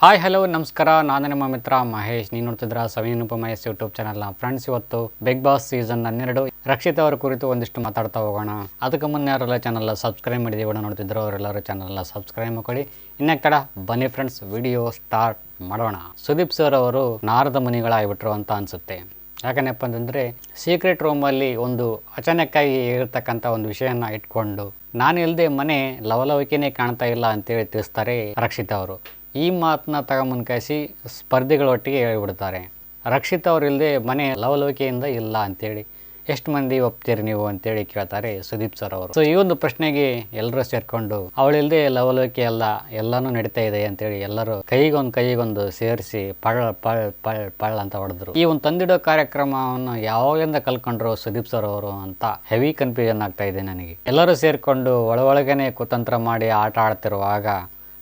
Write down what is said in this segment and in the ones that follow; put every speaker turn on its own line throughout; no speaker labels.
Hi, hello, ನಮಸ್ಕಾರ. ನಾನು ನಿಮ್ಮ ಮಿತ್ರ ಮಹೇಶ್. ನೀನು ನೋಡ್ತಿದ್ರ ಸವಿನುಪ ಮಹೇಶ್ ಯೂಟ್ಯೂಬ್ ಚಾನಲ್ನ. ಫ್ರೆಂಡ್ಸ್, ಇವತ್ತು ಬಿಗ್ ಬಾಸ್ ಸೀಸನ್ ಹನ್ನೆರಡು. ರಕ್ಷಿತ್ ಅವರ ಕುರಿತು ಒಂದಿಷ್ಟು ಮಾತಾಡ್ತಾ ಹೋಗೋಣ. ಅದಕ್ಕೆ ಮುನ್ನ ಯಾರೆಲ್ಲ ಚಾನಲ್ ಸಬ್ಸ್ಕ್ರೈಬ್ ಮಾಡಿದೀವಿ ನೋಡ್ತಿದ್ರು ಅವರೆಲ್ಲರೂ ಚಾನಲ್ನ ಸಬ್ಸ್ಕ್ರೈಬ್ ಮಾಡ್ಕೊಳ್ಳಿ. ಇನ್ನೇ ತಡ ಬನ್ನಿ ಫ್ರೆಂಡ್ಸ್ ವಿಡಿಯೋ ಸ್ಟಾರ್ಟ್ ಮಾಡೋಣ. ಸುದೀಪ್ ಸರ್ ಅವರು ನಾರದ ಮುನಿಗಳಾಗಿಬಿಟ್ರು ಅಂತ ಅನ್ಸುತ್ತೆ. ಯಾಕಂದಪ್ಪ ಅಂತಂದರೆ ಸೀಕ್ರೆಟ್ ರೂಮಲ್ಲಿ ಒಂದು ಅಚಾನಕ್ಕಾಗಿ ಇರತಕ್ಕಂಥ ಒಂದು ವಿಷಯನ ಇಟ್ಕೊಂಡು ನಾನು ಇಲ್ಲದೆ ಮನೆ ಲವಲವಿಕೆನೇ ಕಾಣ್ತಾ ಇಲ್ಲ ಅಂತೇಳಿ ತಿಳಿಸ್ತಾರೆ ರಕ್ಷಿತ್ ಅವರು. ಈ ಮಾತನ್ನ ತಗೊಂಬಂದ್ಕಾಯಿಸಿ ಸ್ಪರ್ಧಿಗಳೊಟ್ಟಿಗೆ ಹೇಳಿಬಿಡ್ತಾರೆ. ರಕ್ಷಿತ್ ಅವರಿಲ್ಲದೆ ಮನೆ ಲವಲವಿಕೆಯಿಂದ ಇಲ್ಲ ಅಂತೇಳಿ. ಎಷ್ಟು ಮಂದಿ ಒಪ್ತೀರಿ ನೀವು ಅಂತೇಳಿ ಕೇಳ್ತಾರೆ ಸುದೀಪ್ ಸರ್ ಅವರು. ಸೊ ಈ ಒಂದು ಪ್ರಶ್ನೆಗೆ ಎಲ್ಲರೂ ಸೇರಿಕೊಂಡು ಅವಳಿಲ್ಲದೆ ಲವಲವಿಕೆ ಎಲ್ಲ ಎಲ್ಲಾನು ನಡೀತಾ ಇದೆ ಅಂತೇಳಿ ಎಲ್ಲರೂ ಕೈಗೊಂದು ಕೈಗೊಂದು ಸೇರಿಸಿ ಪಳ, ಪಳ್ ಪಳ್ ಪಳ್ ಅಂತ ಹೊಡೆದ್ರು. ಈ ಒಂದು ತಂದಿಡೋ ಕಾರ್ಯಕ್ರಮವನ್ನು ಯಾವಾಗಿಂದ ಕಲ್ಕೊಂಡ್ರು ಸುದೀಪ್ ಸರ್ ಅವರು ಅಂತ ಹೆವಿ ಕನ್ಫ್ಯೂಷನ್ ಆಗ್ತಾ ಇದೆ ನನಗೆ. ಎಲ್ಲರೂ ಸೇರಿಕೊಂಡು ಒಳ ಒಳಗೇನೆ ಕುತಂತ್ರ ಮಾಡಿ ಆಟ ಆಡ್ತಿರುವಾಗ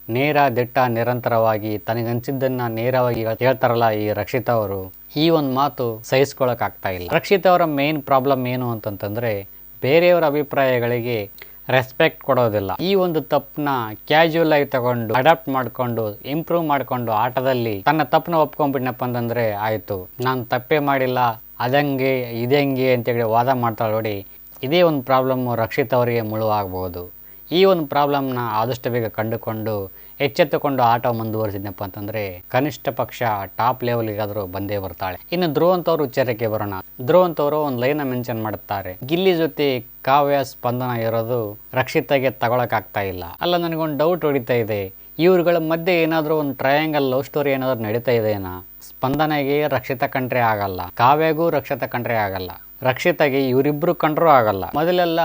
ನೇರ ದಿಟ್ಟ ನಿರಂತರವಾಗಿ ತನಗನ್ಸಿದ್ದನ್ನ ನೇರವಾಗಿ ಹೇಳ್ತಾರಲ್ಲ ಈ ರಕ್ಷಿತ್ ಅವರು, ಈ ಒಂದು ಮಾತು ಸಹಿಸ್ಕೊಳಕ್ ಆಗ್ತಾ ಇಲ್ಲ. ರಕ್ಷಿತ್ ಅವರ ಮೇನ್ ಪ್ರಾಬ್ಲಮ್ ಏನು ಅಂತಂತಂದ್ರೆ, ಬೇರೆಯವರ ಅಭಿಪ್ರಾಯಗಳಿಗೆ ರೆಸ್ಪೆಕ್ಟ್ ಕೊಡೋದಿಲ್ಲ. ಈ ಒಂದು ತಪ್ಪನ್ನ ಕ್ಯಾಶುವಲ್ ಆಗಿ ತಗೊಂಡು ಅಡಾಪ್ಟ್ ಮಾಡ್ಕೊಂಡು ಇಂಪ್ರೂವ್ ಮಾಡ್ಕೊಂಡು ಆಟದಲ್ಲಿ ತನ್ನ ತಪ್ಪನ್ನ ಒಪ್ಕೊಂಡ್ಬಿಟ್ನಪ್ಪ ಅಂತಂದ್ರೆ ಆಯ್ತು. ನಾನು ತಪ್ಪೇ ಮಾಡಿಲ್ಲ, ಅದಂಗೆ, ಇದಂಗೆ ಅಂತೇಳಿ ವಾದ ಮಾಡ್ತಾಳೆ ನೋಡಿ, ಇದೇ ಒಂದು ಪ್ರಾಬ್ಲಮ್ ರಕ್ಷಿತ್ ಅವರಿಗೆ ಮುಳುವಾಗಬಹುದು ಈ ಒಂದು ಪ್ರಾಬ್ಲಮ್ನ ಆದಷ್ಟು ಬೇಗ ಕಂಡುಕೊಂಡು ಎಚ್ಚೆತ್ತುಕೊಂಡು ಆಟ ಮುಂದುವರಿಸಿದ್ನಪ್ಪ ಅಂತಂದ್ರೆ ಕನಿಷ್ಠ ಪಕ್ಷ ಟಾಪ್ ಲೆವೆಲ್ಗಾದರೂ ಬಂದೇ ಬರ್ತಾಳೆ. ಇನ್ನು ಧ್ರುವಂತವ್ರ ವಿಚಾರಕ್ಕೆ ಬರೋಣ. ಧ್ರುವಂತವರು ಒಂದು ಲೈನ್ ಮೆನ್ಷನ್ ಮಾಡುತ್ತಾರೆ. ಗಿಲ್ಲಿ ಜೊತೆ ಕಾವ್ಯ ಸ್ಪಂದನ ಇರೋದು ರಕ್ಷಿತಾಗೆ ತಗೊಳಕ್ಕಾಗ್ತಾ ಇಲ್ಲ. ಅಲ್ಲ, ನನಗೊಂದು ಡೌಟ್ ಹೊಡಿತಾ ಇದೆ. ಇವ್ರುಗಳ ಮಧ್ಯೆ ಏನಾದರೂ ಒಂದು ಟ್ರಯಾಂಗಲ್ ಲವ್ ಸ್ಟೋರಿ ಏನಾದರೂ ನಡೀತಾ ಇದೆನಾ ಸ್ಪಂದನೆಗೆ ರಕ್ಷಿತ ಕಂಡ್ರೆ ಆಗಲ್ಲ. ಕಾವ್ಯಗೂ ರಕ್ಷಿತ ಕಂಡ್ರೆ ಆಗಲ್ಲ. ರಕ್ಷಿತಾಗೆ ಇವರಿಬ್ರು ಕಂಡ್ರೂ ಆಗಲ್ಲ. ಮೊದಲೆಲ್ಲ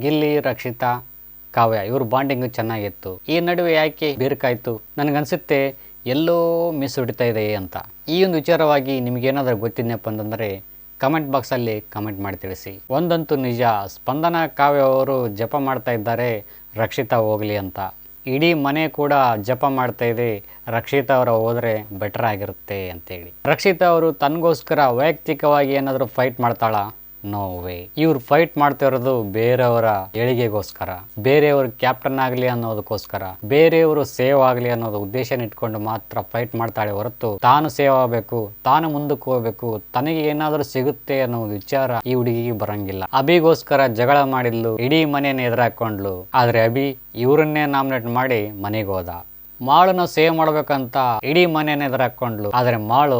ಗಿಲ್ಲಿ, ರಕ್ಷಿತಾ ಕಾವ್ಯ, ಇವ್ರ ಬಾಂಡಿಂಗ್ ಚೆನ್ನಾಗಿತ್ತು. ಈ ನಡುವೆ ಯಾಕೆ ಬೇರ್ಕಾಯ್ತು? ನನಗನ್ಸುತ್ತೆ ಎಲ್ಲೋ ಮಿಸ್ ಹೊಡಿತಾ ಇದೆ ಅಂತ. ಈ ಒಂದು ವಿಚಾರವಾಗಿ ನಿಮಗೇನಾದರೂ ಗೊತ್ತಿದ್ನಪ್ಪ ಅಂತಂದರೆ ಕಮೆಂಟ್ ಬಾಕ್ಸಲ್ಲಿ ಕಮೆಂಟ್ ಮಾಡಿ ತಿಳಿಸಿ. ಒಂದಂತೂ ನಿಜ, ಸ್ಪಂದನ ಕಾವ್ಯ ಅವರು ಜಪ ಮಾಡ್ತಾ ಇದ್ದಾರೆ, ರಕ್ಷಿತಾ ಹೋಗಲಿ ಅಂತ. ಇಡೀ ಮನೆ ಕೂಡ ಜಪ ಮಾಡ್ತಾ ಇದೆ, ರಕ್ಷಿತಾ ಅವರ ಹೋದ್ರೆ ಬೆಟರ್ ಆಗಿರುತ್ತೆ ಅಂತೇಳಿ. ರಕ್ಷಿತಾ ಅವರು ತನಗೋಸ್ಕರ ವೈಯಕ್ತಿಕವಾಗಿ ಏನಾದರೂ ಫೈಟ್ ಮಾಡ್ತಾಳ? ನೋ ವೇ ಇವ್ರು ಫೈಟ್ ಮಾಡ್ತಾ ಇರೋದು ಬೇರೆಯವರ ಏಳಿಗೆಗೋಸ್ಕರ, ಬೇರೆಯವರು ಕ್ಯಾಪ್ಟನ್ ಆಗಲಿ ಅನ್ನೋದಕ್ಕೋಸ್ಕರ, ಬೇರೆಯವರು ಸೇವ್ ಆಗಲಿ ಅನ್ನೋದು ಉದ್ದೇಶ ಇಟ್ಕೊಂಡು ಮಾತ್ರ ಫೈಟ್ ಮಾಡ್ತಾಳೆ ಹೊರತು ತಾನು ಸೇವ್ ಆಗಬೇಕು, ತಾನು ಮುಂದಕ್ಕೆ ಹೋಗ್ಬೇಕು, ತನಗೆ ಏನಾದರೂ ಸಿಗುತ್ತೆ ಅನ್ನೋ ವಿಚಾರ ಈ ಹುಡುಗಿಗೆ ಬರಂಗಿಲ್ಲ. ಅಭಿಗೋಸ್ಕರ ಜಗಳ ಮಾಡಿದ್ಲು, ಇಡೀ ಮನೆಯನ್ನು ಎದುರಾಕೊಂಡ್ಲು. ಆದ್ರೆ ಅಭಿ ಇವರನ್ನೇ ನಾಮಿನೇಟ್ ಮಾಡಿ ಮನೆಗೆ ಹೋದ. ಮಾಳನ್ನ ಸೇವ್ ಮಾಡ್ಬೇಕಂತ ಇಡೀ ಮನೆಯನ್ನು ಎದುರಾಕೊಂಡ್ಲು. ಆದ್ರೆ ಮಾಳು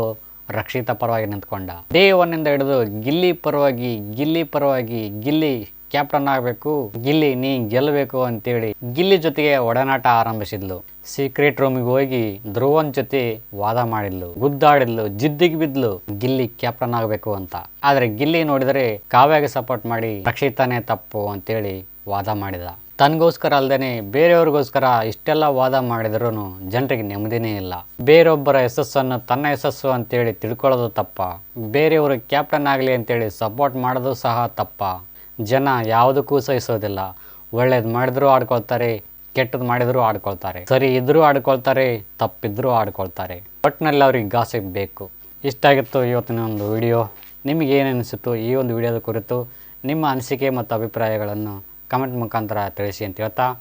ರಕ್ಷಿತ ಪರವಾಗಿ ನಿಂತ್ಕೊಂಡ. ಡೇ ಒನ್ ಇಂದ ಹಿಡಿದು ಗಿಲ್ಲಿ ಪರವಾಗಿ ಗಿಲ್ಲಿ ಪರವಾಗಿ, ಗಿಲ್ಲಿ ಕ್ಯಾಪ್ಟನ್ ಆಗಬೇಕು, ಗಿಲ್ಲಿ ನೀ ಗೆಲ್ಲಬೇಕು ಅಂತೇಳಿ ಗಿಲ್ಲಿ ಜೊತೆಗೆ ಒಡನಾಟ ಆರಂಭಿಸಿದ್ಲು. ಸೀಕ್ರೆಟ್ ರೂಮಿಗೆ ಹೋಗಿ ಧ್ರುವನ್ ಜೊತೆ ವಾದ ಮಾಡಿದ್ಲು, ಗುದ್ದಾಡಿದ್ಲು, ಜಿದ್ದಿಗೆ ಬಿದ್ಲು, ಗಿಲ್ಲಿ ಕ್ಯಾಪ್ಟನ್ ಆಗಬೇಕು ಅಂತ. ಆದ್ರೆ ಗಿಲ್ಲಿ ನೋಡಿದರೆ ಕಾವ್ಯಗೆ ಸಪೋರ್ಟ್ ಮಾಡಿ ರಕ್ಷಿತಾನೇ ತಪ್ಪು ಅಂತೇಳಿ ವಾದ ಮಾಡಿದ. ತನಗೋಸ್ಕರ ಅಲ್ಲದೆ ಬೇರೆಯವ್ರಿಗೋಸ್ಕರ ಇಷ್ಟೆಲ್ಲ ವಾದ ಮಾಡಿದ್ರೂ ಜನರಿಗೆ ನೆಮ್ಮದಿನೇ ಇಲ್ಲ. ಬೇರೊಬ್ಬರ ಯಶಸ್ಸನ್ನು ತನ್ನ ಯಶಸ್ಸು ಅಂತೇಳಿ ತಿಳ್ಕೊಳ್ಳೋದು ತಪ್ಪ. ಬೇರೆಯವರು ಕ್ಯಾಪ್ಟನ್ ಆಗಲಿ ಅಂತೇಳಿ ಸಪೋರ್ಟ್ ಮಾಡೋದು ಸಹ ತಪ್ಪ. ಜನ ಯಾವುದಕ್ಕೂ ಸಹಿಸೋದಿಲ್ಲ. ಒಳ್ಳೇದು ಮಾಡಿದ್ರೂ ಆಡ್ಕೊಳ್ತಾರೆ ಕೆಟ್ಟದ್ದು ಮಾಡಿದರೂ ಆಡ್ಕೊಳ್ತಾರೆ. ಸರಿ ಇದ್ದರೂ ಆಡ್ಕೊಳ್ತಾರೆ, ತಪ್ಪಿದ್ರೂ ಆಡ್ಕೊಳ್ತಾರೆ. ಒಟ್ಟಿನಲ್ಲಿ ಅವ್ರಿಗೆ ಗಾಸಿಪ್ ಬೇಕು. ಇಷ್ಟಾಗಿತ್ತು ಇವತ್ತಿನ ಒಂದು ವಿಡಿಯೋ. ನಿಮಗೆ ಏನು ಈ ಒಂದು ವಿಡಿಯೋದ ಕುರಿತು ನಿಮ್ಮ ಅನಿಸಿಕೆ ಮತ್ತು ಅಭಿಪ್ರಾಯಗಳನ್ನು comment me kantra teresian tiota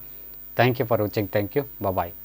thank you for watching. Thank you. Bye bye